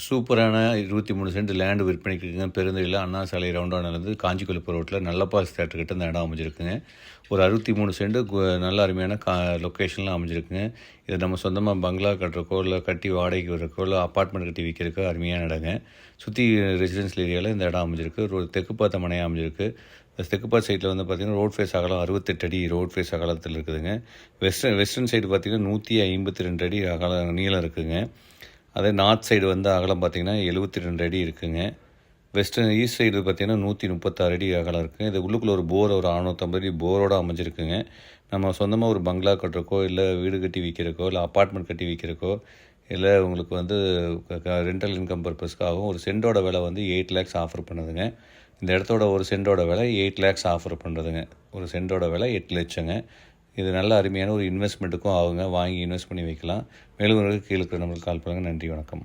சூப்பரான இருபத்தி மூணு சென்ட் லேண்டு விற்பனைக்கு இருக்குங்க. பெருந்தையில் அண்ணா சாலை ரவுண்டானிலேருந்து காஞ்சி கொழுப்பு ரோட்டில் நல்லப்பாஸ் தேட்டர்கிட்ட இந்த இடம் அமைஞ்சிருக்குங்க. ஒரு அறுபத்தி மூணு சென்ட்டு நல்ல அருமையான கா லொக்கேஷன்லாம் அமைஞ்சிருக்குங்க. இது நம்ம சொந்தமாக பங்களா கட்டுறக்கோ இல்லை கட்டி வாடகைக்கு விடுறக்கோ இல்லை அப்பார்ட்மெண்ட் கட்டி விற்கிறக்கோ அருமையான இடங்க. சுற்றி ரெசிடென்ஷியல் ஏரியாவில் இந்த இடம் அமைஞ்சிருக்கு. ரோ தெற்கு பார்த்த மனையாக அமைஞ்சிருக்கு. தெற்குப்பாத் சைடில் வந்து பார்த்திங்கன்னா ரோட் ஃபேஸ் அகலம் அறுபத்தெட்டு அடி ரோட் ஃபேஸ் அகலத்தில் இருக்குதுங்க. வெஸ்டர்ன் வெஸ்டர்ன் சைடு பார்த்திங்கன்னா நூற்றி ஐம்பத்தி ரெண்டு அடி அகலம் நீளம் இருக்குங்க. அதே நார்த் சைடு வந்து அகலம் பார்த்தீங்கன்னா எழுபத்தி ரெண்டு அடி இருக்குங்க. வெஸ்டர்ன் ஈஸ்ட் சைடு பார்த்தீங்கன்னா நூற்றி முப்பத்தாறு அடி அகலம் இருக்குது இது உள்ளுக்குள்ளே ஒரு போர் ஒரு அறநூற்றம்பது அடி போரோட அமைஞ்சிருக்குங்க. நம்ம சொந்தமாக ஒரு பங்களா கட்டுறக்கோ இல்லை வீடு கட்டி விற்கிறக்கோ இல்லை அப்பார்ட்மெண்ட் கட்டி விற்கிறக்கோ இல்லை உங்களுக்கு வந்து ரெண்டல் இன்கம் பர்பஸ்க்காகவும் ஒரு சென்டோட விலை வந்து எயிட் லேக்ஸ் ஆஃபர் பண்ணுதுங்க. இந்த இடத்தோட ஒரு சென்டோட விலை எயிட் லேக்ஸ் ஆஃபர் பண்ணுறதுங்க ஒரு சென்டோட விலை எட்டு லட்சங்க. இது நல்ல அருமையான ஒரு இன்வெஸ்ட்மெண்ட்டுக்கும் ஆகுங்க. வாங்கி இன்வெஸ்ட் பண்ணி வைக்கலாம். மேலும் கீழே இருக்கிற நம்மளுக்கு கால் பண்ணுங்கள் நன்றி வணக்கம்.